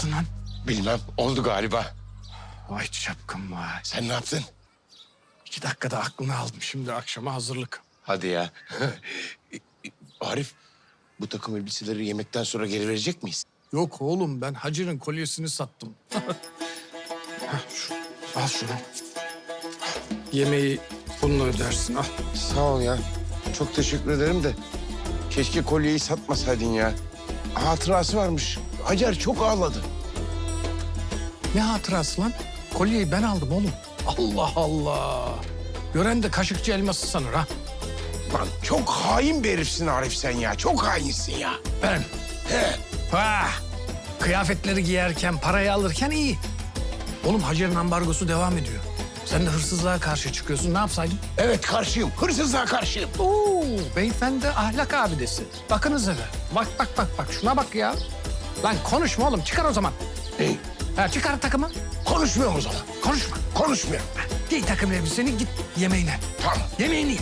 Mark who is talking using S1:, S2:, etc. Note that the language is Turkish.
S1: yaptın lan?
S2: Bilmem oldu galiba.
S1: Vay çapkın vay.
S2: Sen ne yaptın?
S1: İki dakikada aklını aldım. Şimdi akşama hazırlık.
S2: Hadi ya. Arif bu takım elbiseleri yemekten sonra geri verecek miyiz?
S1: Yok oğlum ben Hacır'ın kolyesini sattım. Hah, şu, al şunu. Yemeği bununla ödersin al.
S2: Sağ ol ya. Çok teşekkür ederim de. Keşke kolyeyi satmasaydın ya. Hatırası varmış. Hacer çok ağladı.
S1: Ne hatırası lan? Kolyeyi ben aldım oğlum. Allah Allah. Gören de kaşıkçı elması sanır ha.
S2: Lan çok hain bir herifsin Arif sen ya. Çok hainsin ya.
S1: Ben.
S2: He.
S1: Ha. Kıyafetleri giyerken, parayı alırken iyi. Oğlum Hacer'in ambargosu devam ediyor. Sen de hırsızlığa karşı çıkıyorsun. Ne yapsaydın?
S2: Evet karşıyım. Hırsızlığa karşıyım.
S1: Oo, beyefendi ahlak abidesi. Bakınız hele. Bak bak bak bak şuna bak ya. Lan konuşma oğlum çıkar o zaman.
S2: Ne?
S1: Ha, çıkar takımı.
S2: Konuşmuyorum o zaman.
S1: Konuşma.
S2: Konuşmuyorum.
S1: Giy takım elbiseni git yemeğine.
S2: Tamam.
S1: Yemeğini ye.